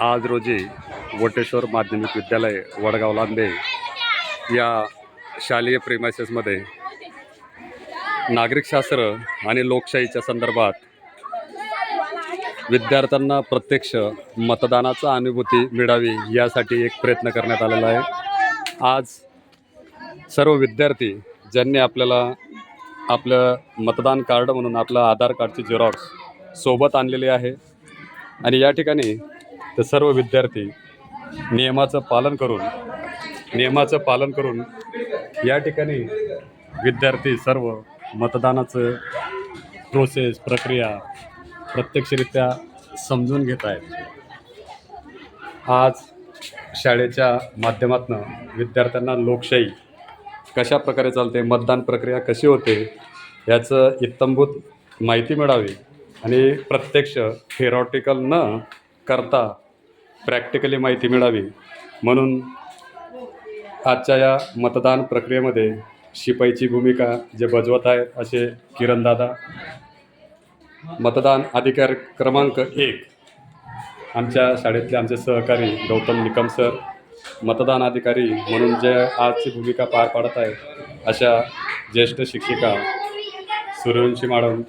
आज रोजी वटेश्वर माध्यमिक विद्यालय वडगाव लांबे या शालेय प्रेमायसेसमध्ये नागरिकशास्त्र आणि लोकशाहीच्या संदर्भात विद्यार्थ्यांना प्रत्यक्ष मतदानाचा अनुभूती मिळावी यासाठी एक प्रयत्न करण्यात आलेला आहे. आज सर्व विद्यार्थी ज्यांनी आपल्याला आपलं मतदान कार्ड म्हणून आपलं आधार कार्डची झेरॉक्स सोबत आणलेली आहे. आणि या ठिकाणी तर सर्व विद्यार्थी नियमाचं पालन करून नियमाचं पालन करून या ठिकाणी विद्यार्थी सर्व मतदानाचं प्रोसेस प्रक्रिया प्रत्यक्षरित्या समजून घेत आहेत. आज शाळेच्या माध्यमातून विद्यार्थ्यांना लोकशाही कशा प्रकारे चालते मतदान प्रक्रिया कशी होते याचं इत्तंभूत माहिती मिळावी आणि प्रत्यक्ष थेरॉटिकल न करता प्रॅक्टिकली माहिती मिळावी. म्हणून आजच्या या मतदान प्रक्रियेमध्ये शिपाईची भूमिका जे बजवत आहेत असे किरणदादा मतदान अधिकार क्रमांक एक आमच्या शाळेतले आमचे सहकारी गौतम निकम सर मतदान अधिकारी म्हणून जे आजची भूमिका पार पाडत आहेत अशा ज्येष्ठ शिक्षिका सूर्यवंशी मॅडम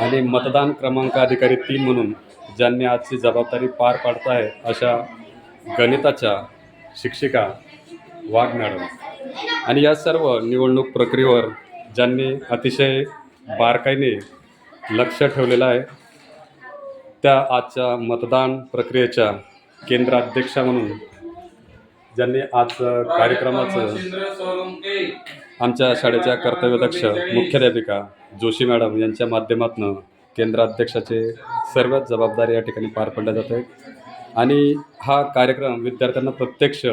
आणि मतदान क्रमांक अधिकारी तीन म्हणून ज्यांनी आजची जबाबदारी पार पाडत आहे अशा गणिताच्या शिक्षिका वाघ मॅडम. आणि या सर्व निवडणूक प्रक्रियेवर ज्यांनी अतिशय बारकाईने लक्ष ठेवलेलं आहे त्या आजच्या मतदान प्रक्रियेच्या केंद्राध्यक्षा म्हणून ज्यांनी आज कार्यक्रमाचं आमच्या शाळेच्या कर्तव्यदक्ष मुख्याध्यापिका जोशी मॅडम यांच्या माध्यमातून केंद्राध्यक्षाचे सर्वच जबाबदारी या ठिकाणी पार पडल्या जात आहेत. आणि हा कार्यक्रम विद्यार्थ्यांना प्रत्यक्ष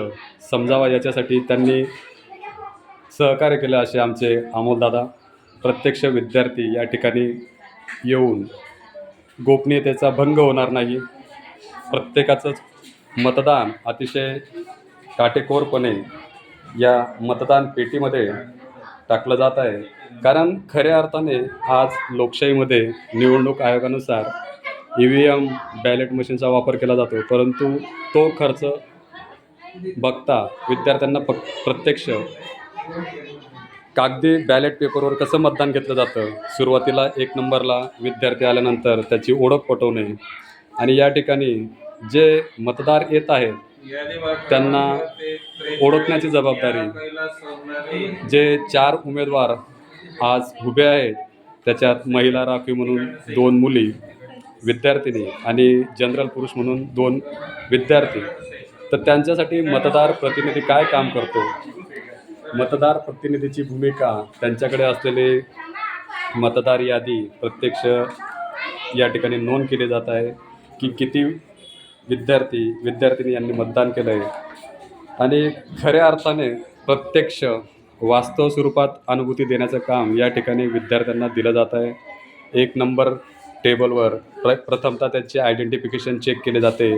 समजावा याच्यासाठी त्यांनी सहकार्य केलं असे आमचे अमोलदादा प्रत्यक्ष विद्यार्थी या ठिकाणी येऊन गोपनीयतेचा भंग होणार नाही. प्रत्येकाचंच मतदान अतिशय काटेकोरपणे या मतदान पेटीमध्ये टाकलं जात आहे. कारण खऱ्या अर्थाने आज लोकशाहीमध्ये निवडणूक आयोगानुसार ई व्ही एम बॅलेट मशीनचा वापर केला जातो. परंतु तो खर्च बघता विद्यार्थ्यांना प प्रत्यक्ष कागदी बॅलेट पेपरवर कसं मतदान घेतलं जातं? सुरुवातीला एक नंबरला विद्यार्थी आल्यानंतर त्याची ओळख पटवणे आणि या ठिकाणी जे मतदार येत आहेत त्यांना ओळखण्याची जबाबदारी. जे चार उमेदवार आज उभे आहेत. त्याच्यात महिला राखीव म्हणून दोन मुली विद्यार्थिनी आणि जनरल पुरुष म्हणून दोन विद्यार्थी. तर त्यांच्यासाठी मतदार प्रतिनिधी काय काम करतो? मतदार प्रतिनिधीची भूमिका त्यांच्याकडे असलेले मतदार यादी प्रत्यक्ष या ठिकाणी नोंद केली जात आहे की किती विद्यार्थी विद्यार्थिनी यांनी मतदान केलं आहे आणि खऱ्या अर्थाने प्रत्यक्ष वास्तव स्वरूपात अनुभूती देण्याचं काम या ठिकाणी विद्यार्थ्यांना दिलं जात आहे. एक नंबर टेबलवर प्र प्रथमतः त्याचे आयडेंटिफिकेशन चेक केले जाते.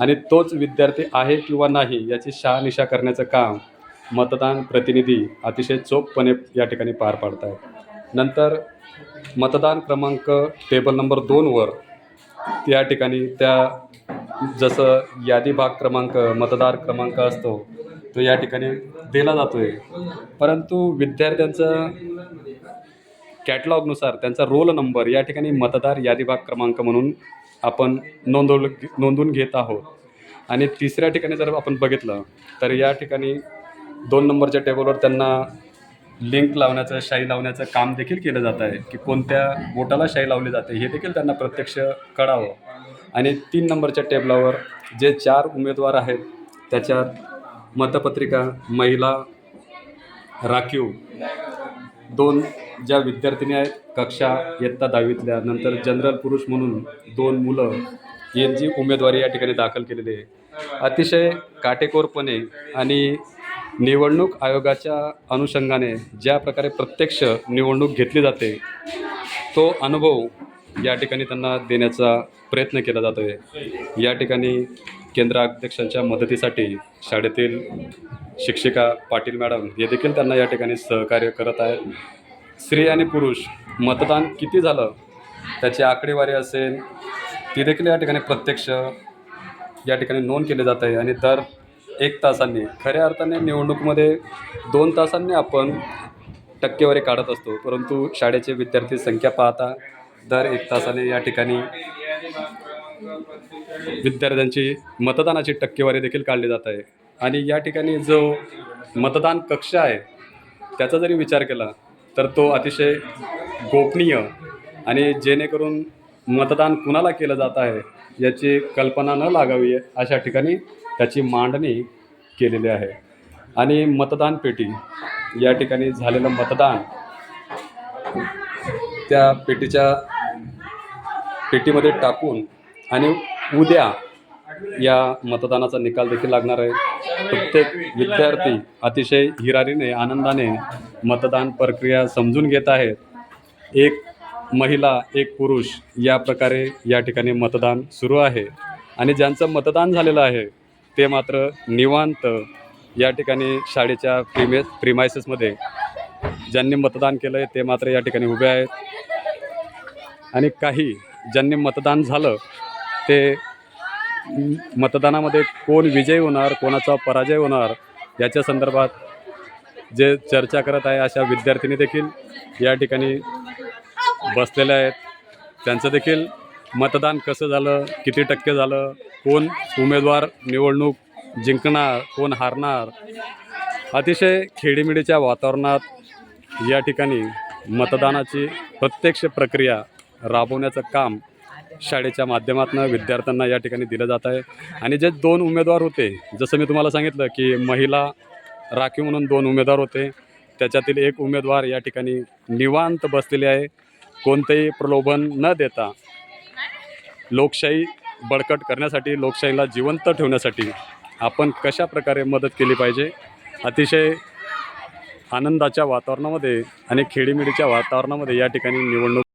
आणि तोच विद्यार्थी आहे किंवा नाही याची शहानिशा करण्याचं काम मतदान प्रतिनिधी अतिशय चोखपणे या ठिकाणी पार पाडत आहेत. नंतर मतदान क्रमांक टेबल नंबर दोनवर त्या ठिकाणी त्या जसं यादी भाग क्रमांक मतदार क्रमांक असतो तो या ठिकाणी दिला जातो आहे परंतु विद्यार्थ्यांचं कॅटलॉगनुसार त्यांचा रोल नंबर या ठिकाणी मतदार यादी भाग क्रमांक म्हणून आपण नोंदवलं नोंदवून घेत आहोत. आणि तिसऱ्या ठिकाणी जर आपण बघितलं तर या ठिकाणी दोन नंबरच्या टेबलवर त्यांना लिंक लावण्याचं शाई लावण्याचं काम देखील केलं जात आहे की कोणत्या बोटाला शाई लावली जाते हे देखील त्यांना प्रत्यक्ष कळावं. आणि तीन नंबरच्या टेबलावर जे चार उमेदवार आहेत त्याच्यात मतपत्रिका महिला राखीव दोन ज्या विद्यार्थिनी आहेत कक्षा इयत्ता दहावीतल्या नंतर जनरल पुरुष म्हणून दोन मुलं यांची उमेदवारी या ठिकाणी दाखल केलेली आहे. अतिशय काटेकोरपणे आणि निवडणूक आयोगाच्या अनुषंगाने ज्या प्रकारे प्रत्यक्ष निवडणूक घेतली जाते तो अनुभव या ठिकाणी त्यांना देण्याचा प्रयत्न केला जातो आहे या ठिकाणी केंद्राध्यक्षांच्या मदतीसाठी शाळेतील शिक्षिका पाटील मॅडम हे देखील त्यांना या ठिकाणी सहकार्य करत आहे स्त्री आणि पुरुष मतदान किती झालं? त्याची आकडेवारी असेल ती देखील या ठिकाणी प्रत्यक्ष या ठिकाणी नोंद केले जात आहे. आणि दर एक तासांनी खऱ्या अर्थाने निवडणूकमध्ये दोन तासांनी आपण टक्केवारी काढत असतो. परंतु शाळेचे विद्यार्थी संख्या पाहता दर एक तासाने या ठिकाणी विद्यार्थ्यांची मतदानाची टक्केवारी देखील काढली जात आहे. आणि या ठिकाणी जो मतदान कक्ष आहे त्याचा जरी विचार केला तर तो अतिशय गोपनीय आणि जेणेकरून मतदान कुणाला केलं जात आहे याची कल्पना न लागावी अशा ठिकाणी त्याची मांडणी केलेली आहे. आणि मतदान पेटी या ठिकाणी झालेलं मतदान त्या पेटीच्या पेटीमध्ये टाकून आणि उद्या या मतदानाचा निकाल देखील लागणार आहे. प्रत्येक विद्यार्थी अतिशय हिरारीने आनंदाने मतदान प्रक्रिया समजून घेत आहेत. एक महिला एक पुरुष या प्रकारे या ठिकाणी मतदान सुरू आहे. आणि ज्यांचं मतदान झालेलं आहे ते मात्र निवांत या ठिकाणी शाळेच्या प्रिमे प्रिमायसेसमध्ये ज्यांनी मतदान केलं आहे ते मात्र या ठिकाणी उभे आहेत. आणि काही ज्यांनी मतदान झालं ते मतदानामध्ये कोण विजयी होणार कोणाचा पराजय होणार याच्या संदर्भात जे चर्चा करत आहे अशा विद्यार्थिनी देखील या ठिकाणी बसलेल्या आहेत. त्यांचं देखील मतदान कसं झालं किती टक्के झालं कोण उमेदवार निवडणूक जिंकणार कोण हारणार अतिशय खेडीमेडीच्या वातावरणात या ठिकाणी मतदानाची प्रत्यक्ष प्रक्रिया राबवण्याचं काम शाळेच्या माध्यमातून विद्यार्थ्यांना या ठिकाणी दिलं जात आहे. आणि जे दोन उमेदवार होते जसं मी तुम्हाला सांगितलं की महिला राखीव म्हणून दोन उमेदवार होते त्याच्यातील एक उमेदवार या ठिकाणी निवांत बसलेले आहे. कोणतंही प्रलोभन न देता लोकशाही बळकट करण्यासाठी लोकशाहीला जिवंत ठेवण्यासाठी आपण कशा प्रकारे मदत केली पाहिजे? अतिशय आनंदाच्या वातावरणामध्ये आणि खेडीमेडीच्या वातावरणामध्ये या ठिकाणी निवडणूक